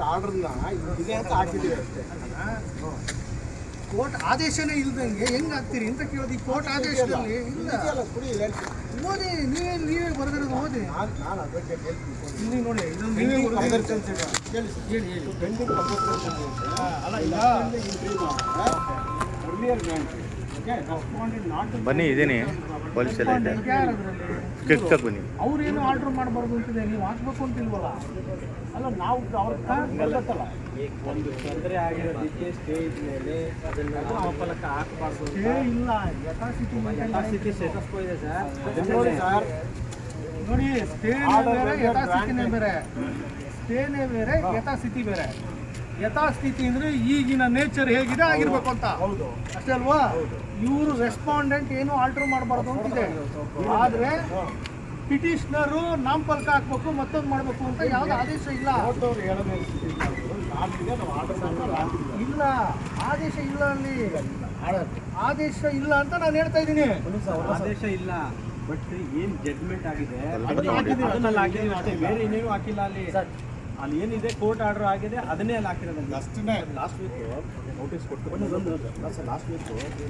ಮಾಡ್ಬಿಟ್ಟು ಆರ್ಡರ್ನ ಇದೆ ಅಂತ ಹಾಕಿದ್ದೀವಿ ಅಷ್ಟೇ ಕೋರ್ಟ್ ಆದೇಶನೇ ಇಲ್ದಂಗೆ ಹೆಂಗ್ ಆಗ್ತೀರಿ ಅಂತ ಕೇಳೋದು ಈ ಕೋರ್ಟ್ ಆದೇಶದಲ್ಲಿ ಇಲ್ಲ ಇದೆಯಲ್ಲ ಕುಡಿ ಇಲ್ಲ ಓದಿ ನೀವೇ ನೀವೇ ಬರೆದಿರೋದು ಓದಿ ನಾನು ನಾನು ಅದಕ್ಕೆ ಹೇಳ್ತೀನಿ ಇಲ್ಲಿ ನೋಡಿ ಇದೊಂದು ನೀವೇ ಪೆಂಡಿಂಗ್ ಬರೆದಿರೋದು. ಕಂಪಲ್ಸರಿ ಕೇಳಿ ಸರ್. ಹೇಳಿ ಹೇಳಿ ಪೆಂಡಿಂಗ್ ಕಂಪಲ್ಸರಿ ಅಲ್ಲ ಈಗ earlier grant, ಬನ್ನಿ ಇದ್ದೀನಿ ಪೊಲೀಸ್ ಎಲ್ಲ ಇದೆ. ಕೆಕ್ಕ ಬನ್ನಿ. ಅವ್ರೇನು ಆರ್ಡರ್ ಮಾಡಬಾರ್ದು ಅಂತಿದೆ ನೀವು ಹಾಕ್ಬೇಕು ಅಂತಿಲ್ವಲ್ಲ? ಅಲ್ಲ ನಾವು ಅವ್ರ ಬರ್ಬೇಕಲ್ಲ ಒಂದು ತೊಂದರೆ ಆಗಿರೋದಕ್ಕೆ ಸ್ಟೇಜ್ ಮೇಲೆ ಅದನ್ನ ನಾಮಫಲಕ ಹಾಕಬಾರ್ದು ಸ್ಟೇ ಇಲ್ಲ ಯಥಾಸ್ಥಿತಿ ಯಥಾಸ್ಥಿತಿ ಸ್ಟೇಟಸ್ ಕೋ ಇದೆ ಸರ್. ನೋಡಿ ಸರ್. ನೋಡಿ ಸ್ಟೇನೇ ಬೇರೆ ಬೇರೆ, ಯಥಾಸ್ಥಿತಿನೇ. ಬೇರೆ. ಸ್ಟೇನೇ ಬೇರೆ ಯಥಾಸ್ಥಿತಿ ಬೇರೆ. ಯಥಾಸ್ಥಿತಿ ಅಂದರೆ ಈಗಿನ ನೇಚರ್ ಹೇಗಿದೆ ಆಗಿರ್ಬೇಕು ಅಂತ. ಹೌದು. ಅಷ್ಟೇ ಅಲ್ವಾ? ಇವರು ರೆಸ್ಪಾಂಡೆಂಟ್ ಏನು ಆಲ್ಟರ್ ಮಾಡಬಾರ್ದು ಅಂತಿದೆ. ಆದ್ರೆ ಪಿಟಿಷನರು ನಾಮಫಲಕ ಹಾಕ್ಬೇಕು ಮತ್ತೊಂದು ಮಾಡಬೇಕು ಅಂತ ಯಾವ್ದು ಆದೇಶ ಇಲ್ಲ. ಇಲ್ಲ ಆದೇಶ ಇಲ್ಲ ಅಲ್ಲಿ. ಆದೇಶ ಇಲ್ಲ ಅಂತ ನಾನು ಹೇಳ್ತಾ ಇದ್ದೀನಿ. ಆದೇಶ ಇಲ್ಲ. ಬಟ್ ಏನ್ ಜಡ್ಜ್ಮೆಂಟ್ ಆಗಿದೆ? ಅದನ್ನ ಅದನ್ನ ಅದನ್ನಲ್ಲಿ ಹಾಕಿದೀವಿ ಅಷ್ಟೇ. ಬೇರೆ ಇನ್ನೇನು ಹಾಕಿಲ್ಲ ಅಲ್ಲಿ? ಅಲ್ಲಿ ಏನಿದೆ ಕೋರ್ಟ್ ಆರ್ಡರ್ ಆಗಿದೆ ಅದನ್ನೇ ಅಲ್ಲಿ ಹಾಕಿರೋದು ಲಾಸ್ಟ್ ಲಾಸ್ಟ್ ವೀಕ್ ನೋಟಿಸ್ ಕೊಟ್ಟು ಲಾಸ್ಟ್ ವೀಕ್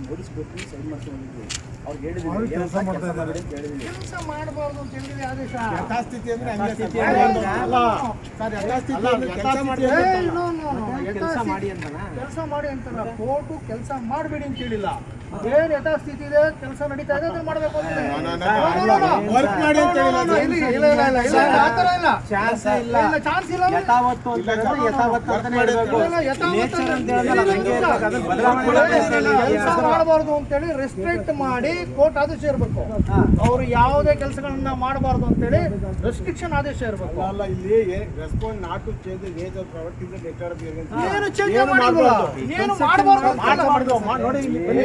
ನೋಟಿಸ್ ಕೊಟ್ಟು ಸೈನ್ ಮಾಡ್ಕೊಂಡಿದ್ವಿ ಅವ್ರಿಗೆ ಅವ್ರು ಕೆಲಸ ಮಾಡ್ತಾ ಇದ್ದಾರೆ. ಹೇಳಿದ್ವಿ ಕೆಲಸ ಮಾಡಬಾರ್ದು ಅಂತ ಹೇಳಿದ್ರೆ ಆದೇಶ. ಯಥಾಸ್ಥಿತಿ ಅಂದ್ರೆ ಸರ್. ಯಥಾಸ್ಥಿತಿ ಅಂದ್ರೆ ಅಲ್ಲ ಸರ್. ಯಥಾಸ್ಥಿತಿ ಅಲ್ಲ, ಕೆಲಸ ಮಾಡಿ. ಕೆಲಸ ಮಾಡಿ ಅಂತನಾ? ಕೆಲಸ ಮಾಡಿ ಅಂತಲ್ಲ. ಕೋರ್ಟು ಕೆಲಸ ಮಾಡಬೇಡಿ ಅಂತ ಹೇಳಿಲ್ಲ. ಏನ್ ಯಥಾಸ್ಥಿತಿ ಇದೆ? ಕೆಲಸ ನಡೀತಾ ಇದೆ ಅದನ್ನ ಮಾಡಬೇಕು. ಅಂತ. ವರ್ಕ್ ಮಾಡಿ ಅಂತ ಇಲ್ಲ, ಇಲ್ಲ, ಇಲ್ಲ, ಇಲ್ಲ, ಆ ಇಲ್ಲ. ಚಾನ್ಸ್ ಇಲ್ಲ ಇಲ್ಲ, ಚಾನ್ಸ್ ಇಲ್ಲ ಯಥಾವತ್ತು ಅಂತ ಇಲ್ಲ, ಹೇಳಿದ್ರೆ ಯಥಾವತ್ತು ಅಂತಾನೆ ಅಂತ ಹೇಳ್ಬೇಕು. ಅಂತ ಹೇಳಿದ್ರೆ ಹಂಗೆ ಇರ್ಬೇಕು. ಅದನ್ನ ಬದಲಾವಣೆ ಅಂತ ಹೇಳಿ. ಮಾಡಬಾರ್ದು ರೆಸ್ಟ್ರಿಕ್ಟ್ ಮಾಡಿ ಕೋರ್ಟ್ ಆದೇಶ ಇರಬೇಕು. ಅವರು ಯಾವುದೇ ಕೆಲಸಗಳನ್ನ ಮಾಡಬಾರ್ದು ಅಂತೇಳಿ ರೆಸ್ಟ್ರಿಕ್ಷನ್ ಆದೇಶ ಇರಬೇಕು. ಅಲ್ಲ ಇಲ್ಲಿ respond not to change age of product ಇಂದ ಲೆಟರ್ ಏನು ಚೇಂಜ್ ಮಾಡಿಲ್ಲ. ಏನು ಮಾಡಬಾರ್ದು ಅಂತ ನೋಡಿ ಇಲ್ಲಿ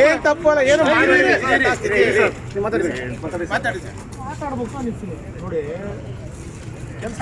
ಏನ್ ತಪ್ಪಲ್ಲ ಏನು. ಮಾತಾಡಿ. ಮಾತಾಡ್ಬೇಕು ನೋಡಿ ಕೆಲಸ